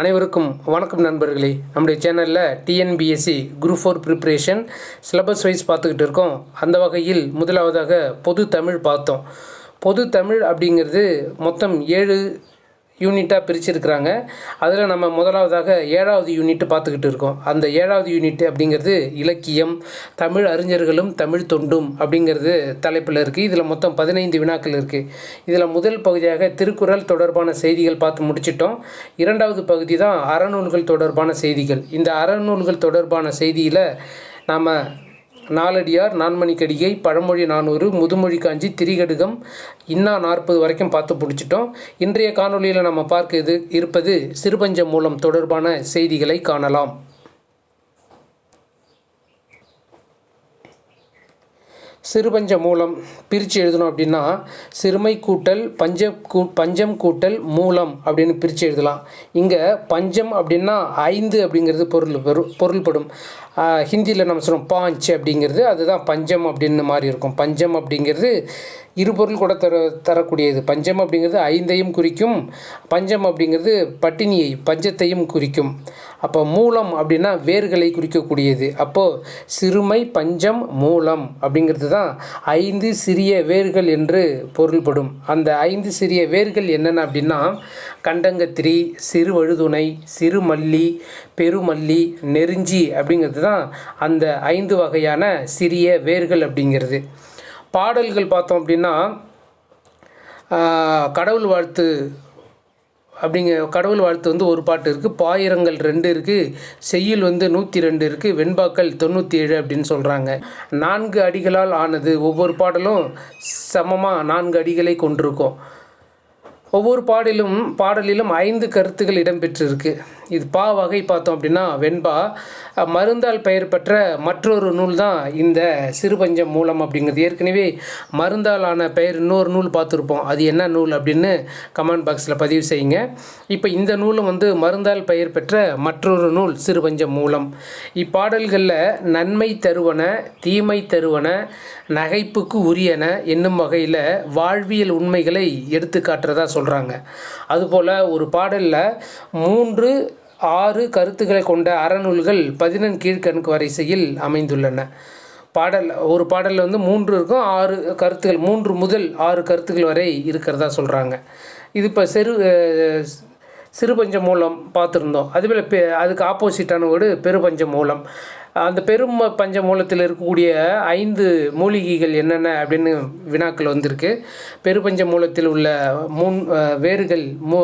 அனைவருக்கும் வணக்கம் நண்பர்களே. நம்முடைய சேனலில் TNPSC group four preparation syllabus wise பார்த்துக்கிட்டு இருக்கோம். அந்த வகையில் முதலாவதாக பொது தமிழ் பார்த்தோம். பொது தமிழ் அப்படிங்கிறது மொத்தம் ஏழு யூனிட்டாக பிரிச்சிருக்கிறாங்க. அதில் நம்ம முதலாவதாக ஏழாவது யூனிட் பார்த்துக்கிட்டு இருக்கோம். அந்த ஏழாவது யூனிட் அப்படிங்கிறது இலக்கியம் தமிழ் அறிஞர்களும் தமிழ் தொண்டும் அப்படிங்கிறது தலைப்பில் இருக்குது இதில் மொத்தம் பதினைந்து வினாக்கள் இருக்குது இதில் முதல் பகுதியாக திருக்குறள் தொடர்பான செய்திகள் பார்த்து முடிச்சிட்டோம். இரண்டாவது பகுதி தான் அறநூல்கள் தொடர்பான செய்திகள். இந்த அறநூல்கள் தொடர்பான செய்தியில் நாம் நாலடியார் நான்மணிக்கடிகை பழமொழி நானூறு முதுமொழி காஞ்சி திரிகடுகம் இன்னா நாற்பது வரைக்கும் பார்த்து பிடிச்சிட்டோம். இன்றைய காணொலியில் நம்ம பார்க்க இது இருப்பது சிறுபஞ்ச மூலம் தொடர்பான செய்திகளை காணலாம். சிறுபஞ்ச மூலம் பிரித்து எழுதணும் அப்படின்னா சிறுமை கூட்டல் பஞ்ச கூ பஞ்சம் கூட்டல் மூலம் அப்படின்னு பிரித்து எழுதலாம். இங்கே பஞ்சம் அப்படின்னா ஐந்து அப்படிங்கிறது பொருள் பொருள்படும். ஹிந்தியில் நம்ம சொல்லுவோம் பாஞ்ச் அப்படிங்கிறது அதுதான் பஞ்சம் அப்படின்னு மாதிரி இருக்கும். பஞ்சம் அப்படிங்கிறது இருபொருள் கூட தர தரக்கூடியது. பஞ்சம் அப்படிங்கிறது ஐந்தையும் குறிக்கும். பஞ்சம் அப்படிங்கிறது பட்டினியை பஞ்சத்தையும் குறிக்கும். அப்போ மூலம் அப்படின்னா வேர்களை குறிக்கக்கூடியது. அப்போது சிறுமை பஞ்சம் மூலம் அப்படிங்கிறது தான் ஐந்து சிறிய வேர்கள் என்று பொருள்படும். அந்த ஐந்து சிறிய வேர்கள் என்னென்ன அப்படின்னா கண்டங்கத்திரி சிறுவழுதுணை சிறுமல்லி பெருமல்லி நெருஞ்சி அப்படிங்கிறது தான் அந்த ஐந்து வகையான சிறிய வேர்கள் அப்படிங்கிறது. பாடல்கள் பார்த்தோம் அப்படின்னா கடவுள் வாழ்த்து அப்படிங்க கடவுள் வாழ்த்து வந்து ஒரு பாட்டு இருக்குது பாயிரங்கள் ரெண்டு இருக்குது செய்யுள் வந்து நூற்றி ரெண்டு இருக்குது வெண்பாக்கள் தொண்ணூற்றி ஏழு அப்படின்னு சொல்கிறாங்க நான்கு அடிகளால் ஆனது ஒவ்வொரு பாடலும் சமமாக நான்கு அடிகளை கொண்டிருக்கும். ஒவ்வொரு பாடலும் பாடலிலும் ஐந்து கருத்துக்கள் இடம்பெற்றிருக்கு. இது பா வகை பார்த்தோம் அப்படின்னா வெண்பா. மருந்தால் பெயர் பெற்ற மற்றொரு நூல் தான் இந்த சிறுபஞ்சம் மூலம் அப்படிங்கிறது. ஏற்கனவே மருந்தாலான பெயர் இன்னொரு நூல் பார்த்துருப்போம். அது என்ன நூல் அப்படின்னு கமெண்ட் பாக்ஸில் பதிவு செய்யுங்க. இப்போ இந்த நூலும் வந்து மருந்தால் பெயர் பெற்ற மற்றொரு நூல் சிறுபஞ்சம் மூலம். இப்பாடல்களில் நன்மை தருவன தீமை தருவன நகைப்புக்கு உரியன என்னும் வகையில் வாழ்வியல் உண்மைகளை எடுத்து காட்டுறதா சொல்கிறாங்க அதுபோல் ஒரு பாடலில் மூன்று ஆறு கருத்துக்களை கொண்ட அறநூல்கள் பதினெண் கீழ்கணக்கு வரிசையில் அமைந்துள்ளன. பாடல் ஒரு பாடலில் வந்து மூன்று இருக்கும் ஆறு கருத்துக்கள் மூன்று முதல் ஆறு கருத்துக்கள் வரை இருக்கிறதா சொல்கிறாங்க இது இப்போ சிறு சிறுபஞ்சம் சிறுபஞ்ச மூலம் பார்த்துருந்தோம். அதுபோல் பெ அதுக்கு ஆப்போசிட்டான ஒரு பெருபஞ்ச மூலம். அந்த பெரும் பஞ்ச மூலத்தில் இருக்கக்கூடிய ஐந்து மூலிகைகள் என்னென்ன அப்படின்னு வினாக்கள் வந்திருக்கு. பெருபஞ்ச மூலத்தில் உள்ள மூன் வேர்கள் மூ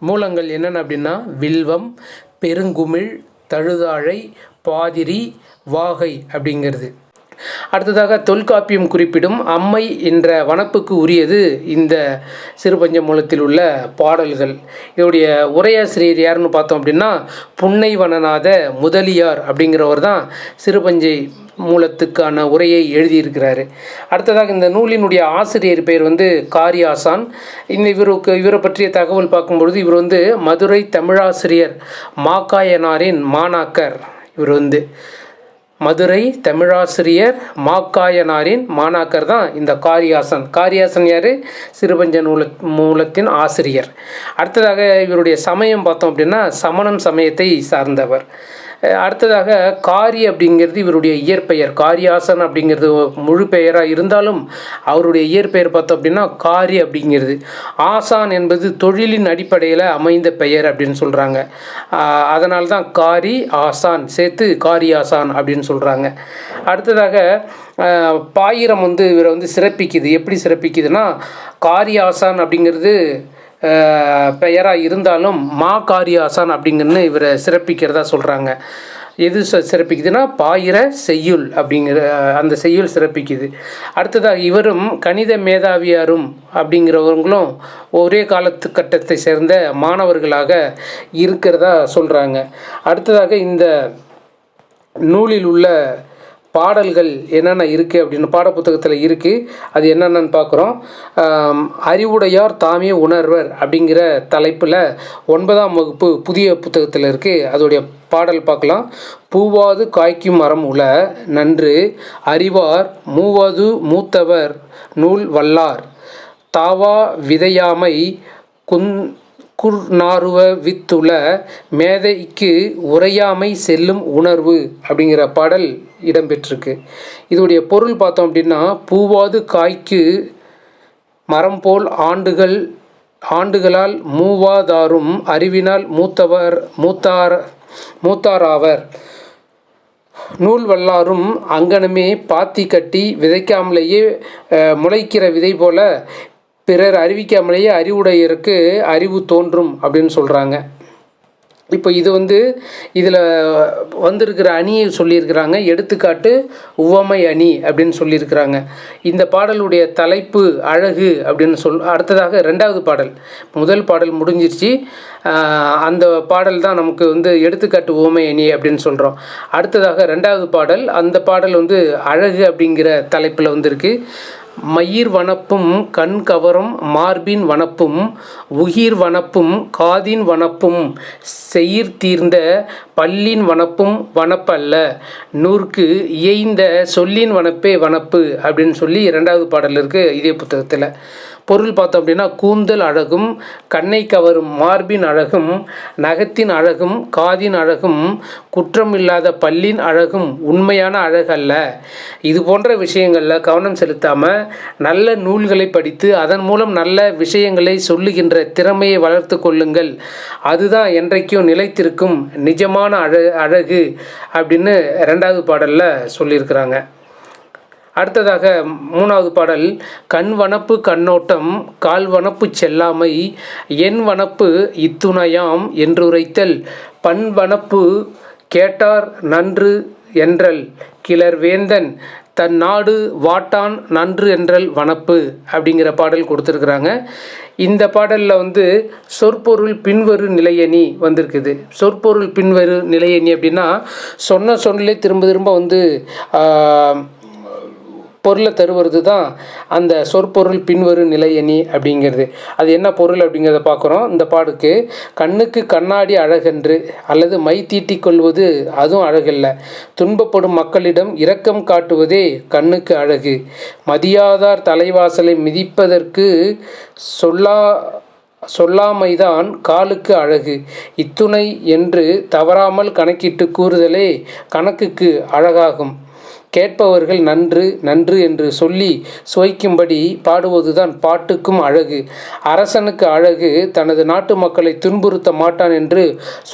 மூலங்கள் என்னென்ன அப்படின்னா வில்வம் பெருங்குமிழ் தழுதாழை பாதிரி வாகை அப்படிங்கிறது. அடுத்ததாக தொல்காப்பியம் குறிப்பிடும் அம்மை என்ற வனப்புக்கு உரியது இந்த சிறுபஞ்ச மூலத்தில் உள்ள பாடல்கள். இதோடைய உரையாசிரியர் யாருன்னு பார்த்தோம் அப்படின்னா புன்னைவனநாத முதலியார் அப்படிங்கிறவர் தான் சிறுபஞ்சை மூலத்துக்கான உரையை எழுதியிருக்கிறாரு. அடுத்ததாக இந்த நூலினுடைய ஆசிரியர் பெயர் வந்து காரியாசான். இந்த இவருக்கு இவரை பற்றிய தகவல் பார்க்கும்பொழுது இவர் வந்து மதுரை தமிழாசிரியர் மாக்காயனாரின் மாணாக்கர். இவர் வந்து மதுரை தமிழாசிரியர் மாக்காயனாரின் மாணாக்கர் தான் இந்த காரியாசன். காரியாசன் யார்? சிறுபஞ்ச நூல மூலத்தின் ஆசிரியர். அடுத்ததாக இவருடைய சமயம் பார்த்தோம் அப்படின்னா சமணம் சமயத்தை சார்ந்தவர். அடுத்ததாக காரி அப்படிங்கிறது இவருடைய இயற்பெயர். காரியாசன் அப்படிங்கிறது முழு பெயராக இருந்தாலும் அவருடைய இயற்பெயர் பார்த்தோம் அப்படின்னா காரி அப்படிங்கிறது. ஆசான் என்பது தொழிலின் அடிப்படையில் அமைந்த பெயர் அப்படின்னு சொல்கிறாங்க அதனால தான் காரி ஆசான் சேர்த்து காரி ஆசான் அப்படின்னு சொல்கிறாங்க அடுத்ததாக பாயிரம் வந்து இவரை வந்து சிறப்பிக்குது. எப்படி சிறப்பிக்குதுன்னா காரி ஆசான் அப்படிங்கிறது பெயராக இருந்தாலும் மா காரியாசான் அப்படிங்கன்னு இவரை சிறப்பிக்கிறதா சொல்கிறாங்க எது ச- சிறப்பிக்குதுன்னா பாயிர செய்யுள் அப்படிங்கிற அந்த செய்யுள் சிறப்பிக்குது. அடுத்ததாக இவரும் கணித மேதாவியாரும் அப்படிங்கிறவங்களும் ஒரே காலத்துக்கட்டத்தை சேர்ந்த மாணவர்களாக இருக்கிறதா சொல்கிறாங்க அடுத்ததாக இந்த நூலில் உள்ள பாடல்கள் என்னென்ன இருக்குது அப்படின்னு பாடப்புத்தகத்தில் இருக்குது அது என்னென்னு பார்க்குறோம் அறிவுடையார் தாமே உணர்வர் அப்படிங்கிற தலைப்பில் ஒன்பதாம் வகுப்பு புதிய புத்தகத்தில் இருக்குது அதோடைய பாடல் பார்க்கலாம் பூவாது காய்க்கும் மரம் உல நன்று அறிவார் மூவாது மூத்தவர் நூல் வல்லார். தாவா விதையாமை குந் குர்நாருவ வித்துள மேதைக்கு உரையாமை செல்லும் உணர்வு அப்படிங்கிற பாடல் இடம்பெற்றிருக்கு. இதோடைய பொருள் பார்த்தோம் அப்படின்னா பூவாது காய்க்கு மரம் போல் ஆண்டுகள் ஆண்டுகளால் மூவாதாரும் அறிவினால் மூத்தவர் மூத்தார் மூத்தாராவர். நூல் வல்லாரும் அங்கனமே பாத்தி கட்டி விதைக்காமலேயே முளைக்கிற விதை போல பிறர் அறிவிக்காமலேயே அறிவுடையருக்கு அறிவு தோன்றும் அப்படின்னு சொல்கிறாங்க இப்போ இது வந்து இதில் வந்திருக்கிற அணியை சொல்லியிருக்கிறாங்க. எடுத்துக்காட்டு உவமை அணி அப்படின்னு சொல்லியிருக்கிறாங்க. இந்த பாடலுடைய தலைப்பு அழகு அப்படின்னு சொல் அடுத்ததாக ரெண்டாவது பாடல். முதல் பாடல் முடிஞ்சிருச்சு. அந்த பாடல் தான் நமக்கு வந்து எடுத்துக்காட்டு உவமை அணி அப்படின்னு சொல்கிறோம் அடுத்ததாக ரெண்டாவது பாடல் அந்த பாடல் வந்து அழகு அப்படிங்கிற தலைப்பில் வந்திருக்கு. மயிர் வனப்பும் கண் கவரும் மார்பின் வனப்பும் உயிர் வனப்பும் காதின் வனப்பும் செயிர் தீர்ந்த பல்லின் வனப்பும் வனப்பல்ல. நூற்கு இயைந்த சொல்லின் வனப்பே வனப்பு அப்படின்னு சொல்லி இரண்டாவது பாடல் இருக்குது இதே புத்தகத்தில். பொருள் பார்த்தோம் அப்படின்னா கூந்தல் அழகும் கண்ணை கவரும் மார்பின் அழகும் நகத்தின் அழகும் காதின் அழகும் குற்றம் இல்லாத பல்லின் அழகும் உண்மையான அழகல்ல இது போன்ற விஷயங்களில் கவனம் செலுத்தாமல் நல்ல நூல்களை படித்து அதன் மூலம் நல்ல விஷயங்களை சொல்லுகின்ற திறமையை வளர்த்து கொள்ளுங்கள். அதுதான் என்றைக்கும் நிலைத்திருக்கும் நிஜமான அழ அழகு அப்படின்னு ரெண்டாவது பாடலில் சொல்லியிருக்கிறாங்க. அடுத்ததாக மூணாவது பாடல் கண் வனப்பு கண்ணோட்டம் கால் வனப்பு செல்லாமை என் வனப்பு இத்துணையாம் என்றுரைத்தல் பண் வனப்பு கேட்டார் நன்று என்றல் கிளர் வேந்தன் தன் நாடு வாட்டான் நன்று என்றல் வனப்பு அப்படிங்கிற பாடல் கொடுத்துருக்குறாங்க. இந்த பாடலில் வந்து சொற்பொருள் பின்வரு நிலையணி வந்திருக்குது. சொற்பொருள் பின்வரு நிலையணி அப்படின்னா சொன்ன சொல்லே திரும்ப திரும்ப வந்து பொருளை தருவது தான் அந்த சொற்பொருள் பின்வரு நிலையணி அப்படிங்கிறது. அது என்ன பொருள் அப்படிங்கிறத பார்க்குறோம். இந்த பாடுக்கு கண்ணுக்கு கண்ணாடி அழகென்று அல்லது மை தீட்டிக் கொள்வது அதுவும் அழகல்ல. துன்பப்படும் மக்களிடம் இரக்கம் காட்டுவதே கண்ணுக்கு அழகு. மதியாதார் தலைவாசலை மிதிப்பதற்கு சொல்லா சொல்லாமைதான் காலுக்கு அழகு. இத்துணை என்று தவறாமல் கணக்கிட்டு கூறுதலே கணக்குக்கு அழகாகும். கேட்பவர்கள் நன்று நன்று என்று சொல்லி சுவைக்கும்படி பாடுவதுதான் பாட்டுக்கும் அழகு. அரசனுக்கு அழகு தனது நாட்டு மக்களை துன்புறுத்த மாட்டான் என்று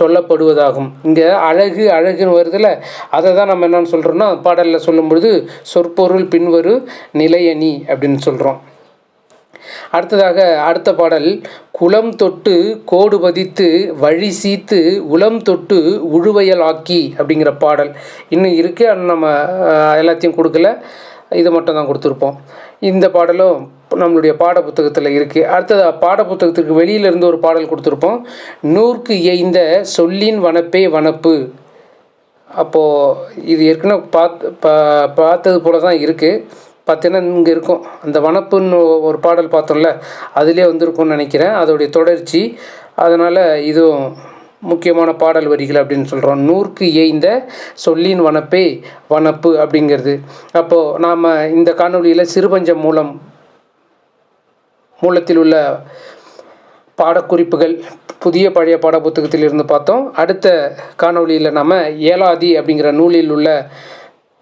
சொல்லப்படுவதாகும். இங்கே அழகு அழகுன்னு வருதில்ல அதை தான் நம்ம என்னன்னு சொல்கிறோம்னா பாடலில் சொல்லும்பொழுது சொற்பொருள் பின்வரு நிலையணி அப்படின்னு சொல்கிறோம் அடுத்ததாக அடுத்த பாடல் குளம் தொட்டு கோடு பதித்து வழி சீத்து உளம் தொட்டு உழுவையல் ஆக்கி அப்படிங்கிற பாடல். இன்னும் இருக்குது ஆனால் நம்ம எல்லாத்தையும் கொடுக்கல. இது மட்டும் தான் கொடுத்துருப்போம். இந்த பாடலும் நம்மளுடைய பாட புத்தகத்தில் இருக்குது அடுத்தது பாட புத்தகத்துக்கு இருந்து ஒரு பாடல் கொடுத்துருப்போம். நூற்கு இயைந்த சொல்லின் வனப்பே வனப்பு அப்போது இது ஏற்கனவே பார்த்து பார்த்தது போல தான் இருக்குது பார்த்தீங்கன்னா இங்கே இருக்கும். அந்த வனப்புன்னு ஒரு பாடல் பார்த்தோம்ல அதிலே வந்திருக்கும்னு நினைக்கிறேன். அதோடைய தொடர்ச்சி அதனால் இதுவும் முக்கியமான பாடல் வரிகள் அப்படின்னு சொல்கிறோம் நூற்கு ஏய்ந்த சொல்லின் வனப்பே வனப்பு அப்படிங்கிறது. அப்போது நாம் இந்த காணொலியில் சிறுபஞ்சம் மூலம் மூலத்தில் உள்ள பாடக்குறிப்புகள் புதிய பழைய பாட புத்தகத்தில் இருந்து பார்த்தோம். அடுத்த காணொலியில் நம்ம ஏலாதி அப்படிங்கிற நூலில் உள்ள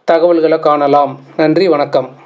தகவல்களை காணலாம். நன்றி வணக்கம்.